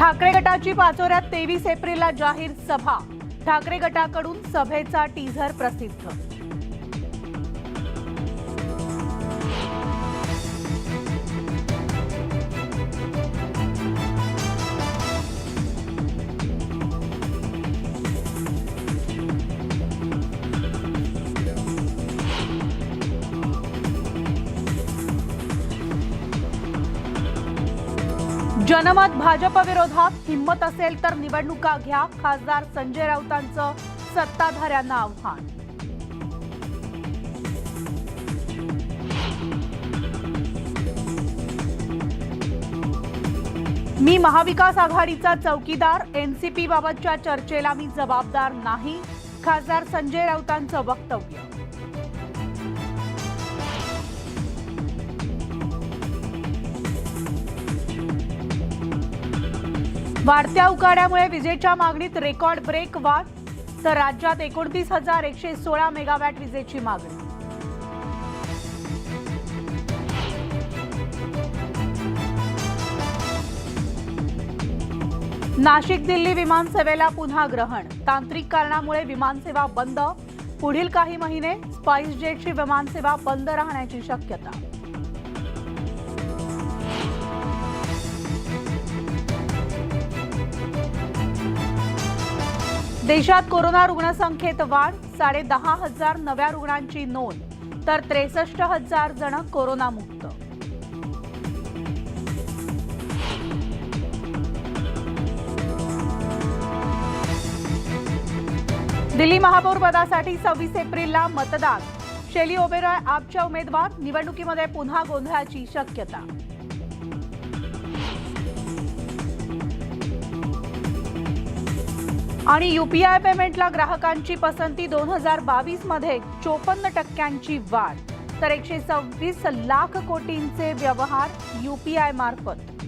ठाकरे गटाची पाचोऱ्यात तेवीस एप्रिलला जाहीर सभा. ठाकरे गटाकडून सभेचा टीझर प्रसिद्ध. जनमत भाजपविरोधात हिंमत असेल तर निवडणुका घ्या. खासदार संजय राऊतांचं सत्ताधाऱ्यांना आव्हान. मी महाविकास आघाडीचा चौकीदार. एनसीपी बाबतच्या चर्चेला मी जबाबदार नाही. खासदार संजय राऊतांचं वक्तव्य. वाढत्या उकाड्यामुळे विजेच्या मागणीत रेकॉर्ड ब्रेक वाढ तर राज्यात एकोणतीस हजार एकशे सोळा मेगावॅट विजेची मागणी. नाशिक दिल्ली विमानसेवेला पुन्हा ग्रहण. तांत्रिक कारणामुळे विमानसेवा बंद. पुढील काही महिने स्पाइसजेटची विमानसेवा बंद राहण्याची शक्यता. देशात कोरोना रुग्णसंख्येत वाढ साडे दहा हजार नव्या रुग्णांची नोंद तर त्रेसष्ट हजार जण कोरोनामुक्त. दिल्ली महापौर पदासाठी सव्वीस एप्रिलला मतदान. शेली ओबेरॉय आपच्या उमेदवार निवडणुकीमध्ये पुन्हा गोंधळाची शक्यता. आणि युपीआय पेमेंटला ग्राहकांची पसंती दोन हजार बावीसमध्ये चोपन्न टक्क्यांची वाढ. तर एकशे सव्वीस लाख कोटींचे व्यवहार युपीआय मार्फत.